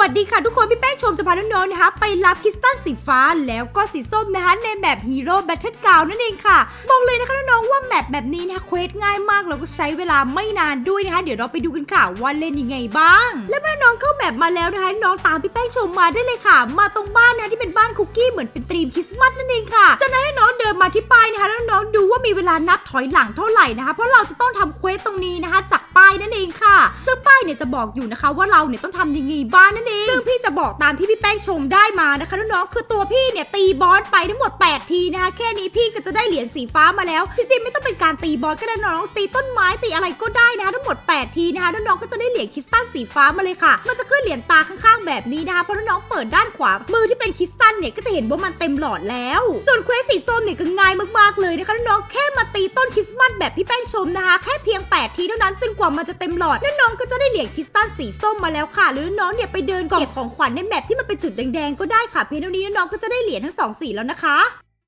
วัสดีค่ะทุกคน พี่แป้งชมจะพาน้องๆนะคะ ไปรับคริสตัลสีฟ้าแล้วก็สีส้มนะคะในแบบฮีโร่แบทเทิลกาวนั่นเองค่ะ บอกเลยนะคะน้องๆว่าแมปแบบนี้นะคะเควสง่ายมากแล้วก็ใช้เวลาไม่นานด้วยนะคะ เดี๋ยวเราไปดูกันค่ะว่าเล่นยังไงบ้าง และเมื่อน้องเข้าแบบมาแล้วนะคะน้องตามพี่แป้งชมมาได้เลยค่ะ มาตรงบ้านนะคะที่เป็นบ้านคุกกี้เหมือนเป็นธีมคริสต์มาสนั่นเองค่ะจากนั้นให้น้องเดินมาที่ป้ายนะคะแล้วน้องดูว่ามีเวลานับถอยหลังเท่าไหร่นะคะเพราะเราจะต้องทำเควสตรงนี้นะคะจากป้ายนั่นเองค เนี่ยจะบอกอยู่นะคะ ว่าเราเนี่ยต้องทำยังไงบ้างนั่นเองซึ่งพี่จะบอกตามที่พี่แป้งชมได้มานะคะน้องๆคือตัวพี่เนี่ยตีบอสไปทั้งหมด 8 ทีนะคะแค่นี้พี่ก็จะได้เหรียญสีฟ้ามาแล้ว จริงๆไม่ต้องเป็นการตีบอสก็ได้น้องตีต้นไม้ตีอะไรก็ได้นะคะทั้งหมด 8 ทีนะคะน้องๆก็จะได้เหรียญคริสตัลสีฟ้ามาเลยค่ะมันจะขึ้นเหรียญตาข้างๆ แบบนี้นะคะเพราะน้องๆเปิดด้านขวามือที่เป็นคริสตัลเนี่ยก็จะเห็นว่ามันเต็มหลอดแล้ว ส่วนเควสสีส้มเนี่ยก็ง่ายมากๆเลยนะคะน้องๆแค่มาตีต้นคริสต์มาสแบบพี่แป้งชมนะคะ แค่เพียง 8 ทีเท่านั้นจนกว่ามันจะเต็มหลอดน้องๆก็จะได้เหรียญคริสตัลสีส้มมาแล้วค่ะ หรือน้องเนี่ยไปเดินเก็บของขวัญในแมปที่มันเป็นจุดแดงๆก็ได้ค่ะ เพียงเท่านี้น้องก็จะได้เหรียญทั้งสองสีแล้วนะคะ